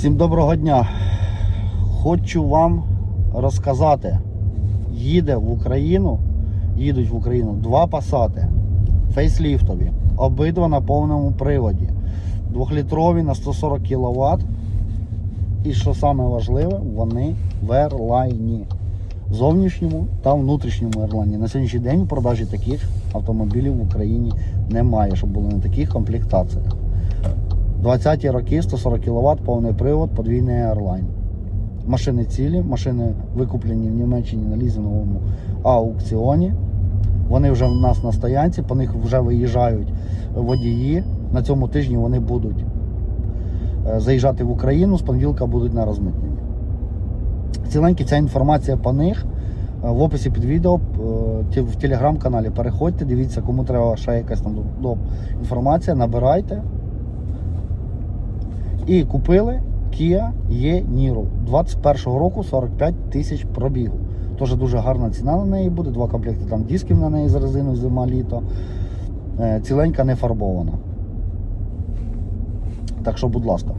Всім доброго дня. Хочу вам розказати. Їде в Україну, їдуть в Україну два пасати фейсліфтові, обидва на повному приводі. Двохлітрові на 140 кВт. І що саме важливе, вони в ерлайні. Зовнішньому та внутрішньому ерлайні. На сьогоднішній день в продажі таких автомобілів в Україні немає, щоб були на таких комплектаціях. 20-ті роки 140 кВт, повний привод, подвійний Airline. Машини цілі, машини викуплені в Німеччині на лізинговому аукціоні. Вони вже в нас на стоянці, по них вже виїжджають водії. На цьому тижні вони будуть е, заїжджати в Україну, з понеділка будуть на розмитненні. Ціленькі ця інформація по них е, в описі під відео е, в телеграм-каналі. Переходьте, дивіться, кому треба ще якась там інформація, набирайте. І купили Kia E Niro 21-го року 45 тисяч пробігу. Тож дуже гарна ціна на неї буде. Два комплекти там дисків на неї з резиною зима літо. Е, Ціленька не фарбована. Так що, будь ласка,